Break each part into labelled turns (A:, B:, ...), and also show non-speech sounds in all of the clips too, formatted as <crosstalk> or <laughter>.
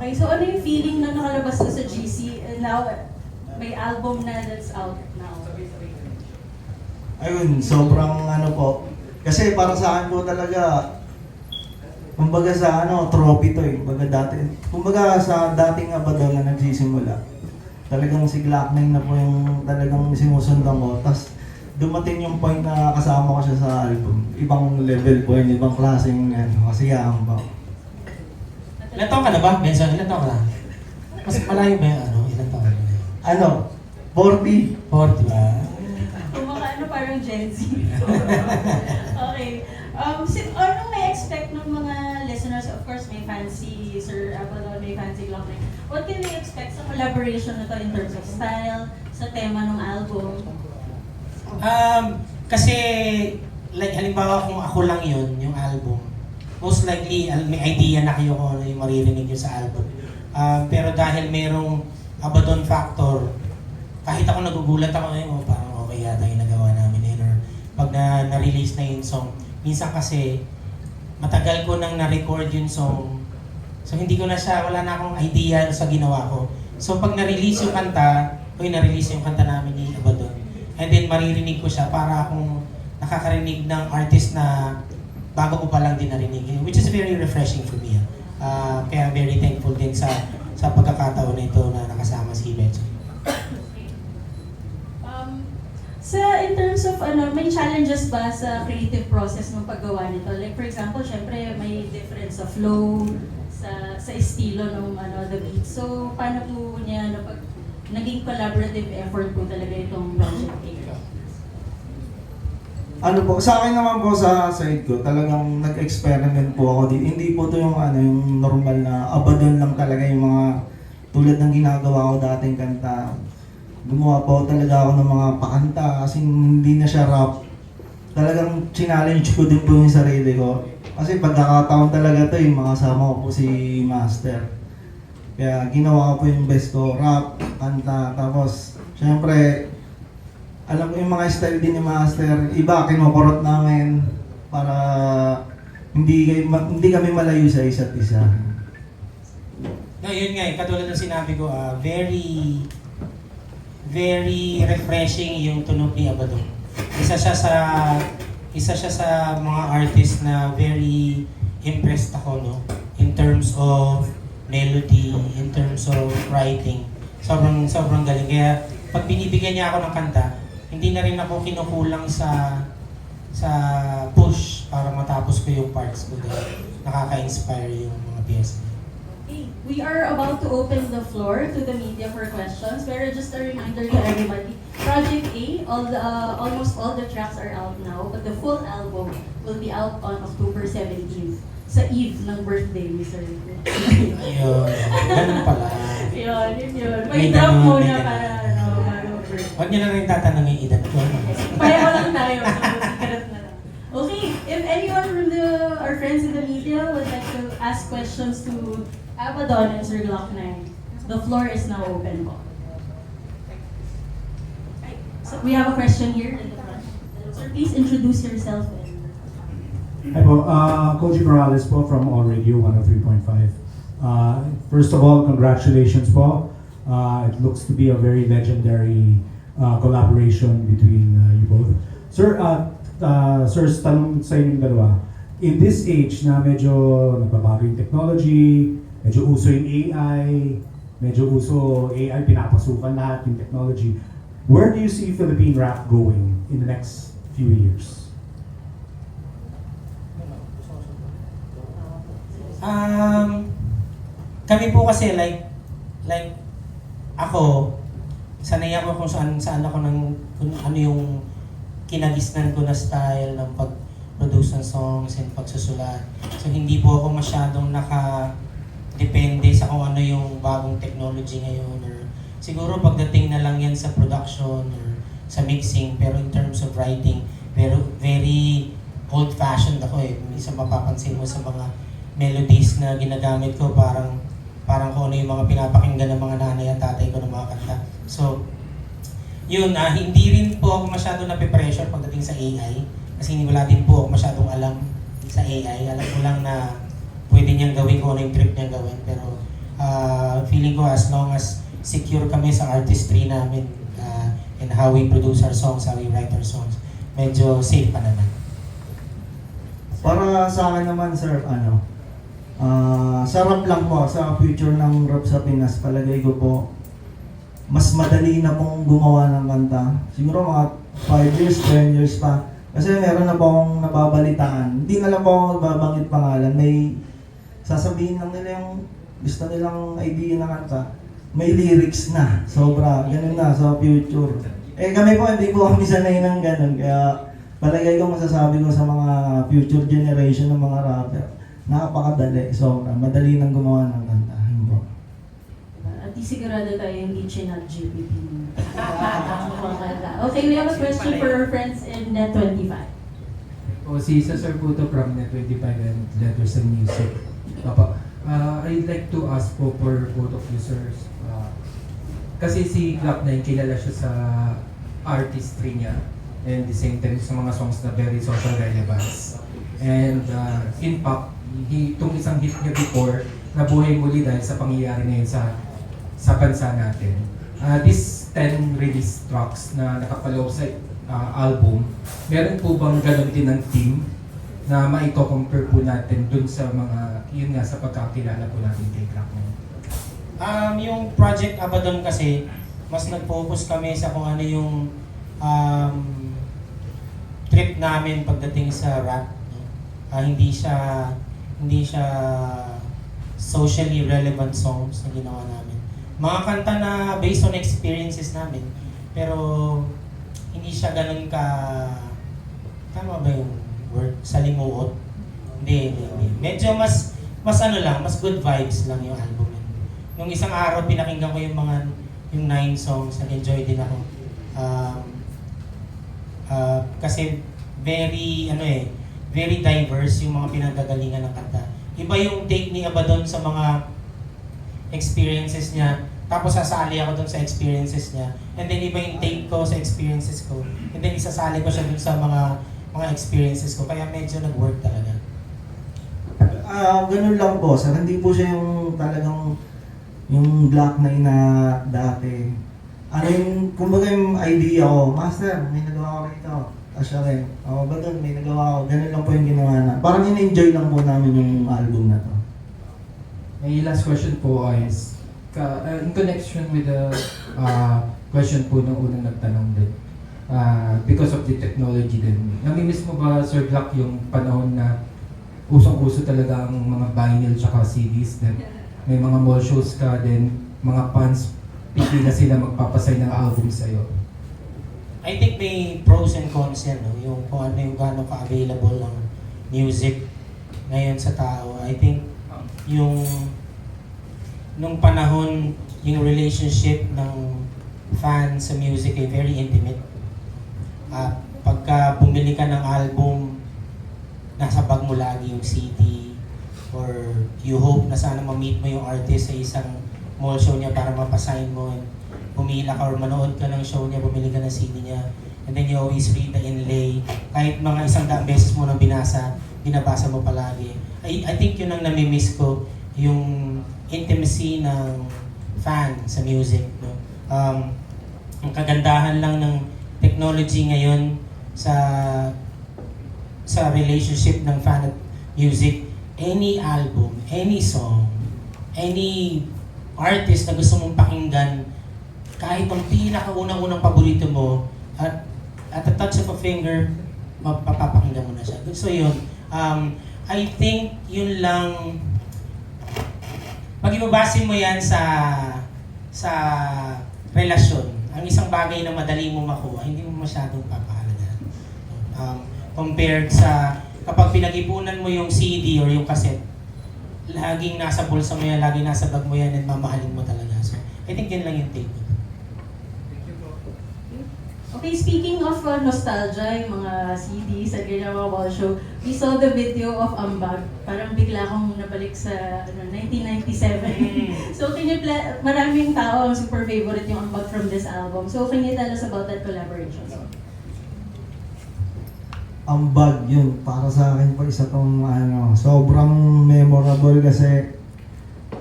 A: Okay, so ano yung feeling na nakalabas na sa GC now may album na that's out now?
B: Ayun, sobrang ano po. Kasi para sa akin po talaga, kumbaga sa ano, trophy to eh. Kumbaga dati, kumbaga sa dating abadon na nagsisimula, talagang si Glock 9 na po yung talagang sinusundan ko. Tapos dumating yung point na kasama ko siya sa album. Ibang level po yun, ibang klaseng ano, kasiyahan po.
C: Ilan taon ka na ba, Benson? Ilan taon ka na? Mas malayo ba yung ano? Ilan taon ka na?
B: Ano, 40.
C: 40 ba?
A: Kumaka ano parang Gen Z. <laughs> okay. Um, si, anong may expect ng mga listeners? Of course, may fancy Sir Abalon, may fancy Glock 9. What can they expect sa collaboration na to in terms of style, sa tema ng album?
C: Um, kasi, like, halimbawa kung ako lang yun, yung album, most likely, may idea na kayo kung ano yung maririnig yun sa album. Um, pero dahil merong Abaddon factor, kahit ako nagugulat ako ngayon, oh, parang okay yata yung nagawa namin yun. Or pag na, na-release na yung song, minsan kasi, matagal ko nang na-record yung song, so hindi ko na siya, wala na akong idea sa ginawa ko. So pag na-release yung kanta, o na-release yung kanta namin ni Abaddon, and then maririnig ko siya para akong nakakarinig ng artist na bago ko pa lang din narinig, which is very refreshing for me. Ah, kaya very thankful din sa sa pagkakataon na ito na nakasama si Benson.
A: Um, sa in terms of ano, may challenges ba sa creative process ng paggawa nito? Like for example, syempre may difference sa flow, sa sa estilo ng ano the beat. So paano po niya na pag naging collaborative effort po talaga itong project?
B: Ano po, sa akin naman po sa side ko, talagang nag-experiment po ako dito. Hindi po to yung ano, yung normal na abadon lang talaga yung mga tulad ng ginagawa ko dating kanta. Gumawa po talaga ako ng mga pakanta kasi hindi na siya rap. Talagang challenge ko din po yung sarili ko. Kasi pagkakataon talaga to yung mga kasama ko po si Master. Kaya ginawa ko po yung best ko, rap, kanta, tapos syempre alam ko yung mga style din ni Master, iba kinukurot namin para hindi kay- ma- hindi kami malayo sa isa't isa.
C: No, yun nga, eh, katulad ng sinabi ko, ah, very, very refreshing yung tunog ni Abaddon. Isa siya sa, isa siya sa mga artist na very impressed ako, no? In terms of melody, in terms of writing. Sobrang, sobrang galing. Kaya, pag binibigyan niya ako ng kanta, hindi na rin ako kinukulang sa sa push para matapos ko yung parts ko dahil nakaka-inspire yung mga piyesa.
A: Okay, we are about to open the floor to the media for questions. Pero just a reminder to everybody, Project A, all the, uh, almost all the tracks are out now, but the full album will be out on October 17th sa eve ng birthday ni Sir.
C: Ayun, ganun pala.
A: yun, yun, yun.
C: May
A: May drop
C: ganun,
A: muna para.
C: Huwag niyo na rin tatanungin yung edad ko.
A: Pareho lang tayo. Secret na lang. Okay, if anyone from the our friends in the media would like to ask questions to Abaddon and Sir Glock 9, the floor is now open po. So we have a question here in the front. Sir, please introduce yourself. and-
D: Hi po, uh, Koji Morales po from All Radio 103.5. Uh, first of all, congratulations po. Uh, it looks to be a very legendary uh, collaboration between uh, you both. Sir, uh, uh, sir, tanong sa inyong dalawa. In this age na medyo nagbabago yung technology, medyo uso yung AI, medyo uso AI, pinapasukan lahat yung technology. Where do you see Philippine rap going in the next few years?
C: Um, kami po kasi like, like, ako, sanay ako kung saan, saan ako ng, kung ano yung kinagisnan ko na style ng pag-produce ng songs and pagsusulat. So hindi po ako masyadong naka-depende sa kung ano yung bagong technology ngayon or siguro pagdating na lang yan sa production or sa mixing pero in terms of writing pero very old-fashioned ako eh. Minsan mapapansin mo sa mga melodies na ginagamit ko parang parang kung ano yung mga pinapakinggan ng mga nanay at tatay ko ng mga kanta. So, yun, ah, hindi rin po ako masyado nape-pressure pagdating sa AI kasi hindi wala din po ako masyadong alam sa AI. Alam ko lang na pwede niyang gawin kung ano yung trip niyang gawin pero ah, feeling ko as long as secure kami sa artistry namin uh, and how we produce our songs, how we write our songs, medyo safe pa naman.
B: Para sa akin naman, sir, ano, ah sarap lang po sa future ng rap sa Pinas. Palagay ko po, mas madali na pong gumawa ng kanta. Siguro mga 5 years, 10 years pa. Kasi meron na po akong nababalitaan. Hindi na lang po ako magbabanggit pangalan. May sasabihin lang nila yung gusto nilang idea ng kanta. May lyrics na. Sobra. Ganun na sa future. Eh kami po, hindi po kami sanay ng ganun. Kaya palagay ko masasabi ko sa mga future generation ng mga rapper, napakadali. Sobra. Madali nang gumawa ng kanta. Yun po.
A: At di sigurado tayo hindi chinag GPT. okay, we have a question for our friends in Net 25.
E: O si Cesar Puto from Net25 and Letters and Music. Papa, uh, I'd like to ask po for both of you sirs. Uh, kasi si Glock9 kilala siya sa artistry niya and the same time sa mga songs na very social relevance. And uh, in hi- itong isang hit niya before, nabuhay muli dahil sa pangyayari na yun sa, sa bansa natin. Uh, this 10 release tracks na nakapaloob sa uh, album, meron po bang ganun din ng team na maiko-compare po natin dun sa mga, yun nga, sa pagkakilala po natin kay Glock9?
C: Um, yung Project Abaddon kasi, mas nag-focus kami sa kung ano yung um, trip namin pagdating sa rap. Ah, hindi siya hindi siya socially relevant songs na ginawa namin. Mga kanta na based on experiences namin, pero hindi siya ganun ka tama ba yung word? Salimuot? Hindi, hindi, hindi. Medyo mas mas ano lang, mas good vibes lang yung album. Nung isang araw, pinakinggan ko yung mga, yung nine songs, nag-enjoy din ako. Um, ah, kasi very, ano eh, very diverse yung mga pinagagalingan ng kanta. Iba yung take ni Abaddon sa mga experiences niya, tapos sasali ako dun sa experiences niya. And then iba yung take ko sa experiences ko. And then isasali ko siya dun sa mga mga experiences ko. Kaya medyo nag-work talaga.
B: Ah, ganun lang po. Sir, hindi po siya yung talagang yung black na ina dati. Ano yung, kumbaga yung idea ko, Master, may nagawa ko rito. Siya rin. Ako ba doon, may nagawa ko. Ganun lang po yung ginawa na. Parang in-enjoy lang po namin yung album na to.
E: My last question po is, ka, uh, in connection with the uh, question po ng unang nagtanong din, uh, because of the technology din, namimiss mo ba, Sir Glock, yung panahon na usong-uso talaga ang mga vinyl tsaka CDs din? May mga mall shows ka din, mga fans, pipila sila magpapasay ng album sa'yo.
C: I think may pros and cons yan, no? yung kung ano yung gano'n ka-available ng music ngayon sa tao. I think yung nung panahon, yung relationship ng fan sa music ay very intimate. At pagka bumili ka ng album, nasa bag mo lagi yung CD or you hope na sana ma-meet mo yung artist sa isang mall show niya para mapasign mo and pumila ka or manood ka ng show niya, bumili ka ng CD niya and then you always read the inlay kahit mga isang daang beses mo nang binasa binabasa mo palagi I, I think yun ang namimiss ko yung intimacy ng fan sa music no? um, ang kagandahan lang ng technology ngayon sa sa relationship ng fan at music any album, any song, any artist na gusto mong pakinggan, kahit ang pinakaunang-unang paborito mo, at at the touch of a finger, mapapakinggan mo na siya. So yun, um, I think yun lang, pag ibabase mo yan sa sa relasyon, ang isang bagay na madali mo makuha, hindi mo masyadong papahalagan. Um, compared sa kapag pinag-ipunan mo yung CD or yung cassette, laging nasa bulsa mo yan, laging nasa bag mo yan, and mamahalin mo talaga. So, I think yun lang yung take.
A: Okay, speaking of uh, nostalgia, yung mga CDs at ganyan mga wall show, we saw the video of Ambag. Parang bigla akong nabalik sa ano, 1997. <laughs> so can you pla- maraming tao ang super favorite yung Ambag from this album. So can you tell us about that collaboration?
B: Ang bag yun, para sa akin po isa tong ano, sobrang memorable kasi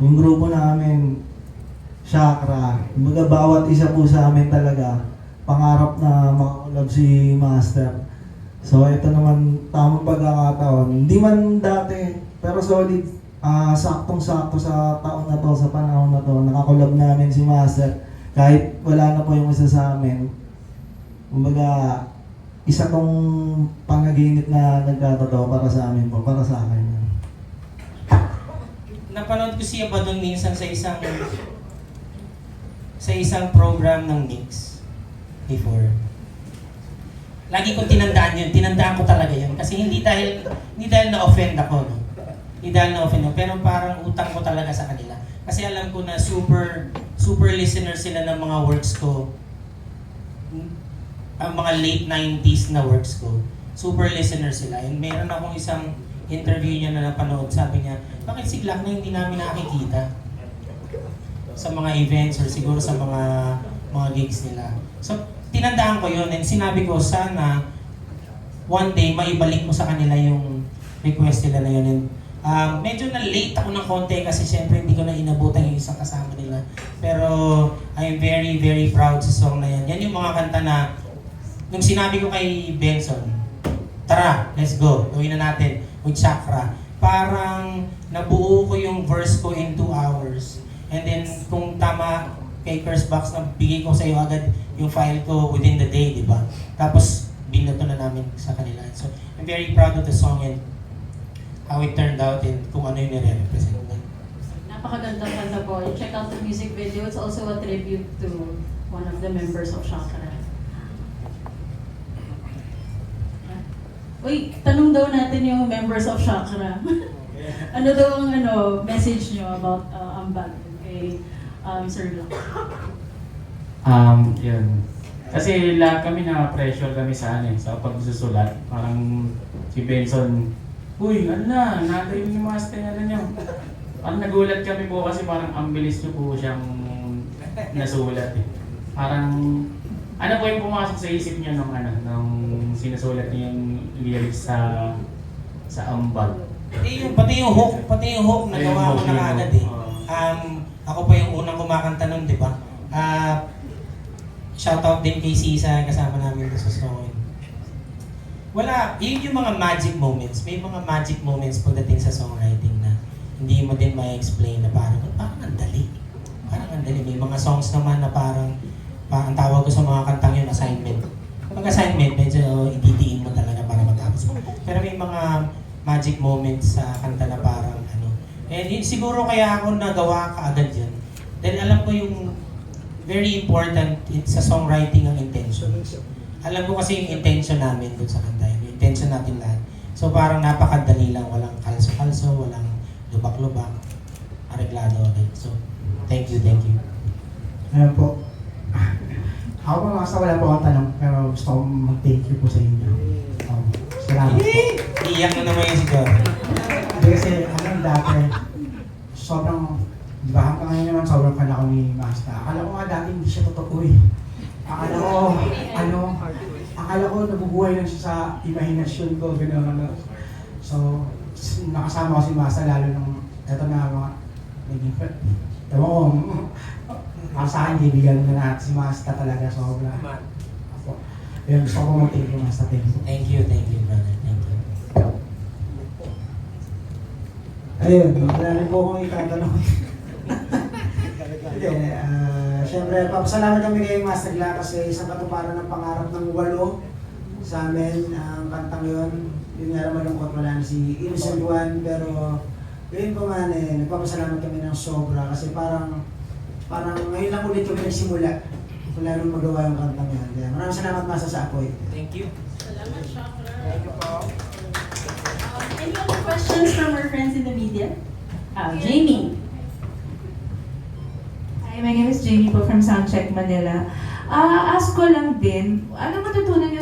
B: yung grupo namin, chakra. Kumbaga bawat isa po sa amin talaga, pangarap na makakulab si Master. So ito naman tamang pagkakataon. Hindi man dati, pero solid, ah saktong-sakto sa taon na to, sa panahon na to, nakakulab namin si Master. Kahit wala na po yung isa sa amin. Kumbaga, isa tong panaginip na nagkatotoo para sa amin po, para sa akin.
C: Napanood ko siya ba doon minsan sa isang sa isang program ng Mix before. Lagi kong tinandaan yun. Tinandaan ko talaga yun. Kasi hindi dahil hindi dahil na-offend ako, no? Hindi dahil na-offend ako. Pero parang utang ko talaga sa kanila. Kasi alam ko na super super listener sila ng mga works ko. Ang mga late 90s na works ko. Super listener sila. And meron akong isang interview niya na napanood. Sabi niya, bakit si Glock na hindi namin nakikita? Sa mga events or siguro sa mga mga gigs nila. So, tinandaan ko yun and sinabi ko, sana one day maibalik mo sa kanila yung request nila na yun. And, um, medyo na late ako ng konti kasi syempre hindi ko na inabutan yung isang kasama nila. Pero I'm very, very proud sa song na yan. Yan yung mga kanta na nung sinabi ko kay Benson, tara, let's go, gawin na natin with Chakra. Parang nabuo ko yung verse ko in two hours. And then kung tama kay Curse Box na bigay ko sa iyo agad yung file ko within the day, di ba? Tapos binato na namin sa kanila. So I'm very proud of the song and how it turned out and kung ano yung nire-represent niya.
A: Napakagandang kanta po. Check out the music video. It's also a tribute to one of the members of Chakra. Uy, tanong daw natin yung members of Chakra. <laughs> ano daw ang ano, message nyo about uh, Ambag kay um, Sir Glock?
F: Um, yun. Kasi lahat kami na pressure kami sa ano eh, sa pagsusulat. Parang si Benson, Uy, ano na, natay yung master ano niyo. Parang nagulat kami po kasi parang ang bilis niyo po siyang nasulat eh. Parang, ano po yung pumasok sa isip niyo nung ano, nung sinusulat niyo yung lyrics sa sa ambag.
C: Pati yung, pati yung hook, pati yung hook nagawa ko na agad eh. Um, ako pa yung unang kumakanta nun, di ba? Ah, shoutout din kay Sisa, kasama namin sa song. Wala, yun yung mga magic moments. May mga magic moments pagdating sa songwriting na hindi mo din ma-explain na parang, parang ang dali. Parang ang dali. May mga songs naman na parang, parang ang tawag ko sa mga kantang yun, assignment. Pag assignment, medyo ididiin mo talaga para matapos mo. Pero may mga magic moments sa kanta na parang. And yun, siguro kaya ako nagawa kaagad yun. Dahil alam ko yung very important it, sa songwriting ang intention. Alam ko kasi yung intention namin dun sa kanta yun. Yung intention natin lahat. So parang napakadali lang. Walang kalso-kalso, walang lubak-lubak. Areglado agad. So, thank you, thank you.
G: Ayan po. <laughs> Ako po mga wala po akong tanong, pero gusto kong mag-thank you po sa inyo. Um, salamat po.
C: Iyak na naman yung siguro.
G: Kasi hanggang dati, sobrang, di ba hanggang ngayon naman sobrang fan ako ni Master. Akala ko nga dati hindi siya totoo eh. Akala ko, ano, akala ko nabubuhay lang siya sa imahinasyon ko, gano'n ano. So, nakasama ko si Master lalo nung, eto na mga, naging, ewan ko, para sa akin, kaibigan na natin si Master talaga, sobra. Ako. Kaya gusto ko Master. Thank you.
C: Thank you, thank you, brother. Thank you.
G: Ayun, wala rin po akong itatanong. Hindi, ah, syempre, papasalamat kami kay Master Gla kasi isang katuparan ng pangarap ng walo sa amin. Ang kantang yun, yun nga naman malungkot wala na si Innocent One, pero yun po man eh, nagpapasalamat kami ng sobra kasi parang parang ngayon lang ulit kami nagsimula kung lalo magawa yung kantang yan. Maraming salamat Masa sa apoy.
C: Thank you.
A: Salamat, Chakra. Thank you po. Any other questions from our friends in the media? Uh, Jamie.
H: Hi, my name is Jamie po from Soundcheck Manila. Ah, ask ko lang din, ano matutunan niyo